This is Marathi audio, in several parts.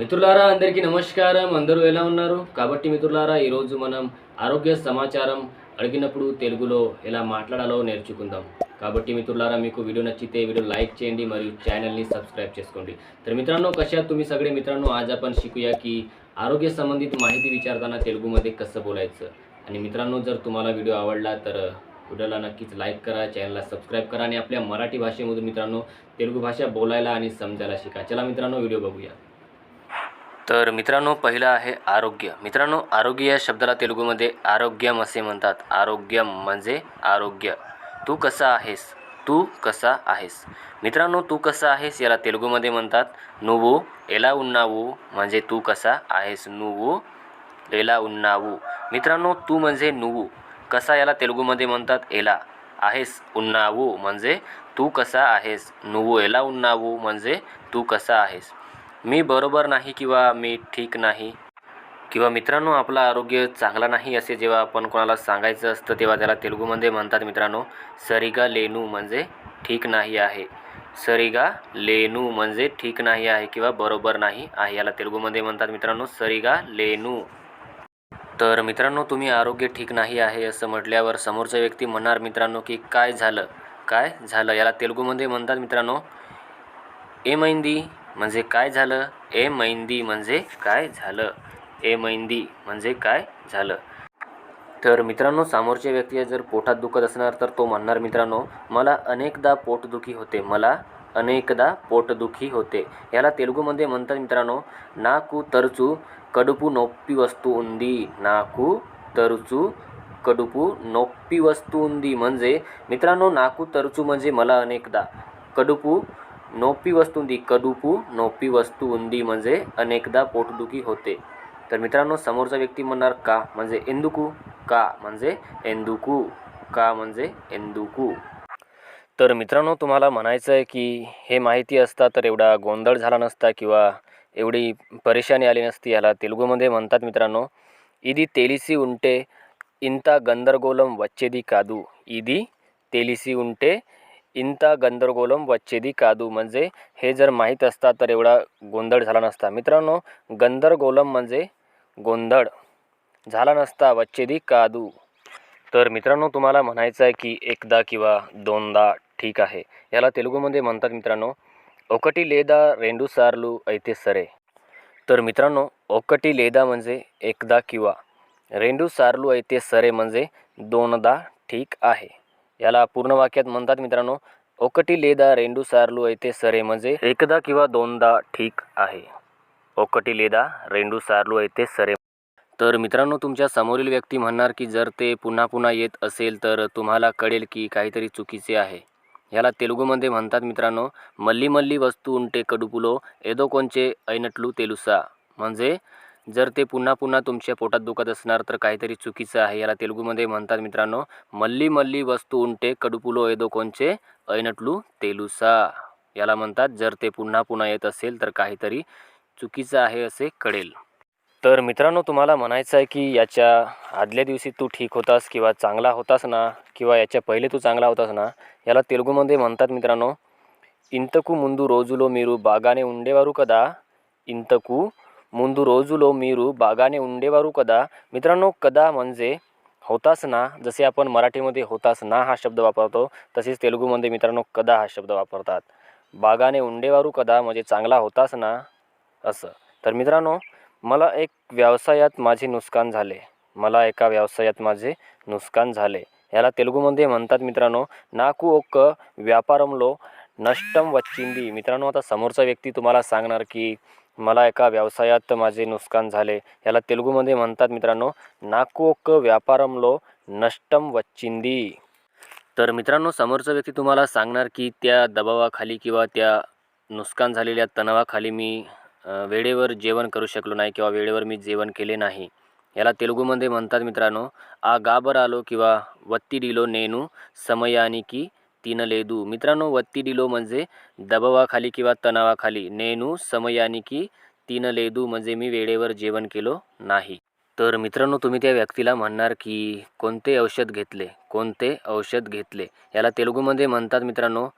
మిత్రులారా అందరికీ నమస్కారం. అందరూ ఎలా ఉన్నారు? కాబట్టి మిత్రులారా ఈరోజు మనం ఆరోగ్య సమాచారం అడిగినప్పుడు తెలుగులో ఎలా మాట్లాడాలో నేర్చుకుందాం. కాబట్టి मित्रांनो మీకు व्हिडिओ नचिते व्हिडिओ लाईक చేయండి మరియు ఛానల్ని सबस्क्राईब చేసుకోండి. तर मित्रांनो कशा तुम्ही? सगळे मित्रांनो आज आपण शिकूया की आरोग्य संबंधित माहिती विचारताना तेलुगूमध्ये कसं बोलायचं? आणि मित्रांनो जर तुम्हाला व्हिडिओ आवडला तर व्हिडिओला नक्कीच लाईक करा चॅनलला सब्सक्राइब करा आणि आपल्या मराठी भाषेमधून मित्रांनो तेलुगू भाषा बोलायला आणि समजायला शिका. चला मित्रांनो व्हिडिओ बघूया. तर मित्रांनो पहिलं आहे आरोग्य. मित्रांनो आरोग्य या शब्दाला तेलुगूमध्ये आरोग्यम असे म्हणतात. आरोग्यम म्हणजे आरोग्य. तू कसा आहेस? तू कसा आहेस? मित्रांनो तू कसा आहेस याला तेलुगूमध्ये म्हणतात नुवू एला उन्नावू म्हणजे तू कसा आहेस? नुवू एला उन्नावू. मित्रांनो तू म्हणजे नुवू. कसा याला तेलुगूमध्ये म्हणतात एला. आहेस उन्नावू म्हणजे तू कसा आहेस? नुवू एला उन्नावू म्हणजे तू कसा आहेस? मी बरोबर नाही किंवा मी ठीक नाही? किंवा मित्रांनो आपलं आरोग्य चांगला नाही असे जेव्हा आपण कोणाला सांगायचं असतं तेव्हा त्याला तेलुगूमध्ये म्हणतात मित्रांनो सरिगा लेनू म्हणजे ठीक नाही आहे. सरिगा लेनू म्हणजे ठीक नाही आहे किंवा बरोबर नाही आहे याला तेलुगूमध्ये म्हणतात मित्रांनो सरिगा लेनू. तर मित्रांनो तुम्ही आरोग्य ठीक नाही आहे असं म्हटल्यावर समोरचा व्यक्ती म्हणणार मित्रांनो की काय झालं? काय झालं? याला तेलुगूमध्ये म्हणतात मित्रांनो ए मैंदी म्हणजे काय झालं? ए मैंदी म्हणजे काय झालं? ए मैंदी म्हणजे काय झालं? तर मित्रांनो समोरच्या व्यक्तीला जर पोटात दुखत असणार तर तो म्हणणार मित्रांनो मला अनेकदा पोटदुखी होते मला अनेकदा पोटदुखी होते. याला तेलुगूमध्ये म्हणतात मित्रांनो नाकू तरचू कडुपू नोप्पी वस्तू उंदी. नाकू तरचू कडुपू नोप्पी वस्तू उंदी. म्हणजे मित्रांनो नाकू तरचू म्हणजे मला अनेकदा कडुपू नोपी वस्तुंदी कडुपू नोपी वस्तू उंदी म्हणजे अनेकदा पोटदुखी होते. तर मित्रांनो समोरचा व्यक्ती म्हणणार का म्हणजे एंदुकू का म्हणजे एंदुकू का म्हणजे एंदुकू? तर मित्रांनो तुम्हाला म्हणायचं आहे की हे माहिती असता तर एवढा गोंधळ झाला नसता किंवा एवढी परेशानी आली नसती याला तेलुगूमध्ये म्हणतात मित्रांनो. इदी तेलिसी उंटे इंता गंदरगोलम वच्चेदी कादू. इदी तेलिसी उंटे इंता गंदरगोलम वच्चेदी कादू म्हणजे हे जर माहीत असता तर एवढा गोंधळ झाला नसता. मित्रांनो गंदरगोलम म्हणजे गोंधळ झाला नसता वच्चेदी कादू. तर मित्रांनो तुम्हाला म्हणायचं आहे की एकदा किंवा दोनदा ठीक आहे. याला तेलुगूमध्ये म्हणतात मित्रांनो ओकटी लेदा रेंडू सारलू ऐते सरे. तर मित्रांनो ओकटी लेदा म्हणजे एकदा किंवा रेंडू सारलू ऐते सरे म्हणजे दोनदा ठीक आहे. याला पूर्ण वाक्यात म्हणतात मित्रांनो ओकटी लेदा रेंडू सारलू ऐते सरे म्हणजे एकदा किंवा दोनदा ठीक आहे. ओकटी लेदा रेंडू सारलू ऐते सरे. तर मित्रांनो तुमच्या समोरील व्यक्ती म्हणणार की जर ते पुन्हा पुन्हा येत असेल तर तुम्हाला कळेल की काहीतरी चुकीचे आहे. याला तेलुगूमध्ये म्हणतात मित्रांनो मल्ली मल्ली वस्तू उंटे कडुपुलो एदो कोणचे ऐनटलू तेलुसा. म्हणजे जर ते पुन्हा पुन्हा तुमच्या पोटात दुखत असणार तर काहीतरी चुकीचं आहे. याला तेलुगूमध्ये म्हणतात मित्रांनो मल्ली मल्ली वस्तू उंटे कडुपुलो येदो कोणचे ऐनटलू तेलुसा. याला म्हणतात जर ते पुन्हा पुन्हा येत असेल तर काहीतरी चुकीचं आहे असे कळेल. तर मित्रांनो तुम्हाला म्हणायचं आहे की याच्या आदल्या दिवशी तू ठीक होतास किंवा चांगला होतास ना किंवा याच्या पहिले तू चांगला होतास ना याला तेलुगूमध्ये म्हणतात मित्रांनो इंतकू मुंदू रोजुलो मिरू बागाने उंडेवारू कदा इंतकू ముందు రోజులో మీరు బాగానే ఉండేవారు కదా. मित्रांनो कदा म्हणजे होतास ना जसे आपण मराठीमध्ये होतास ना हा शब्द वापरतो तसेच तेलुगूमध्ये मित्रांनो कदा हा शब्द वापरतात बागाने उंडेवारू कदा म्हणजे चांगला होताच ना असं तर मित्रांनो मला एक व्यवसायात माझे नुकसान झाले मला एका व्यवसायात माझे नुकसान झाले याला तेलुगूमध्ये म्हणतात मित्रांनो नाकू ओक्क व्यापारमलो नष्टम वच्चिंदी मित्रांनो आता समोरचा व्यक्ती तुम्हाला सांगणार की मला एका व्यवसायात माझे नुकसान झाले. याला तेलुगूमध्ये म्हणतात मित्रांनो नाकोक व्यापारमलो नष्टम वच्चिंदी तर मित्रांनो समोरचा व्यक्ती तुम्हाला सांगणार की त्या दबावाखाली किंवा त्या नुकसान झालेल्या तणावाखाली मी वेळेवर जेवण करू शकलो नाही किंवा वेळेवर मी जेवण केले नाही. याला तेलुगूमध्ये म्हणतात मित्रांनो आ गाबर आलो किंवा वत्ती डिलो नेनू समयानिकी तीन लेदू मित्रांनो वत्ती म्हणजे दबावाखाली किंवा तणावाखाली नेनू समयानिकी तीन लेदू म्हणजे मी वेळेवर जेवण केलो नाही तर मित्रांनो तुम्ही त्या व्यक्तीला म्हणणार की कोणते औषध घेतले कोणते औषध घेतले याला तेलुगूमध्ये म्हणतात मित्रांनो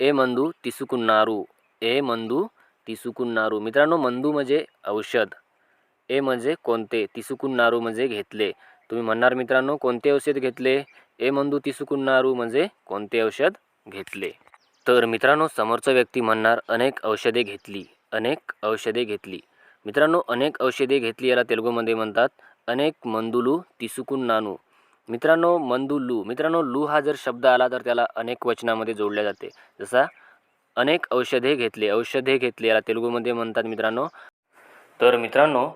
ए मंदू तिसुकुन्नारू ए मंदू तिसुकुन्नारू मित्रांनो मंदू म्हणजे औषध ए म्हणजे कोणते तिसुकुन्नारू म्हणजे घेतले तुम्ही म्हणणार मित्रांनो कोणते औषध घेतले ए मंदू तिसुकुन्नारू म्हणजे कोणते औषध? घेतले. तर मित्रांनो समोरचा व्यक्ती म्हणणार अनेक औषधे घेतली अनेक औषधे घेतली. मित्रांनो अनेक औषधे घेतली याला तेलुगूमध्ये म्हणतात अनेक मंदुलू तिसुकुन्नानू. मित्रांनो मंदुलू मित्रांनो लू हा जर शब्द आला तर त्याला अनेक वचनामध्ये जोडल्या जाते. जसा अनेक औषधे घेतले औषधे घेतले याला तेलुगूमध्ये म्हणतात मित्रांनो. तर मित्रांनो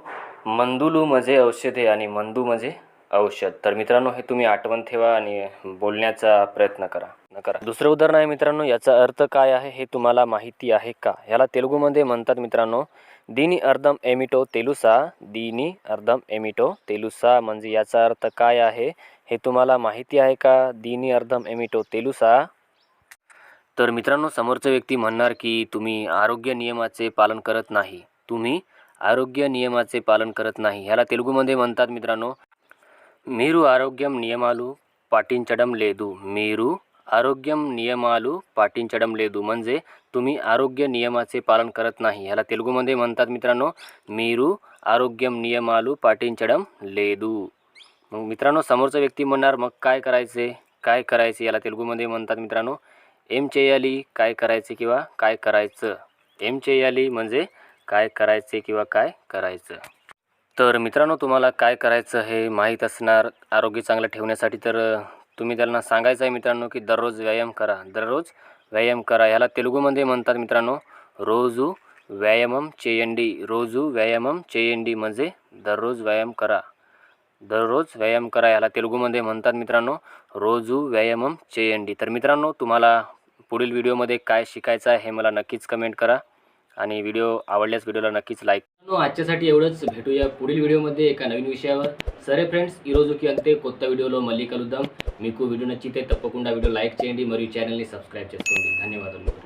मंदुलू म्हणजे औषधे आणि मंदू म्हणजे औषध. तर मित्रांनो हे तुम्ही आठवण ठेवा आणि बोलण्याचा प्रयत्न करा. न करा. दुसरं उदाहरण आहे मित्रांनो याचा अर्थ काय आहे हे तुम्हाला माहिती आहे का? याला तेलुगूमध्ये म्हणतात मित्रांनो दिनी अर्धम एमिटो तेलुसा दिनी अर्धम एमिटो तेलुसा. म्हणजे याचा अर्थ काय आहे हे तुम्हाला माहिती आहे का? दिनी अर्धम एमिटो तेलुसा. तर मित्रांनो समोरचा व्यक्ती म्हणणार की तुम्ही आरोग्य नियमाचे पालन करत नाही. तुम्ही आरोग्य नियमाचे पालन करत नाही. ह्याला तेलुगूमध्ये म्हणतात मित्रांनो మీరు ఆరోగ్యం నియమాలు పాటించడం లేదు మీరు आरोग्यम नियमालू पाटिंचडम लेदू म्हणजे तुम्ही आरोग्य नियमाचे पालन करत नाही ह्याला तेलुगूमध्ये म्हणतात मित्रांनो మీరు आरोग्यम नियमालू पाटिंचडम लेदू मग मित्रांनो समोरचा व्यक्ती म्हणणार मग काय करायचे काय करायचे याला तेलुगूमध्ये म्हणतात मित्रांनो एम చేయాలి काय करायचे किंवा काय करायचं एम చేయాలి म्हणजे काय करायचे किंवा काय करायचं तर मित्रांनो तुम्हाला काय करायचं हे माहीत असणार? आरोग्य चांगलं ठेवण्यासाठी तर तुम्ही त्यांना सांगायचं आहे मित्रांनो की दररोज व्यायाम करा. दररोज व्यायाम करा. ह्याला तेलुगूमध्ये म्हणतात मित्रांनो रोजू व्यायामम चेयंडी. रोजू व्यायामम चेयंडी म्हणजे दररोज व्यायाम करा. दररोज व्यायाम करा. ह्याला तेलुगूमध्ये म्हणतात मित्रांनो रोजू व्यायामम चेयंडी. तर मित्रांनो तुम्हाला पुढील व्हिडिओमध्ये काय शिकायचं आहे हे मला नक्कीच कमेंट करा. आणि व्हिडिओ आवडल्यास व्हिडिओला नक्कीच लाईक आजच्यासाठी एवढंच. भेटूया पुढील व्हिडिओमध्ये एका नवीन विषयावर. సరే ఫ్రెండ్స్ ఈరోజు అంతే కొత్త వీడియోలో మళ్ళీ కలుద్దాం మీకు వీడియో నచ్చితే తప్పకుండా వీడియో లైక్ చేయండి మరియు ఛానల్ని సబ్స్క్రైబ్ చేసుకోండి. ధన్యవాదాలు.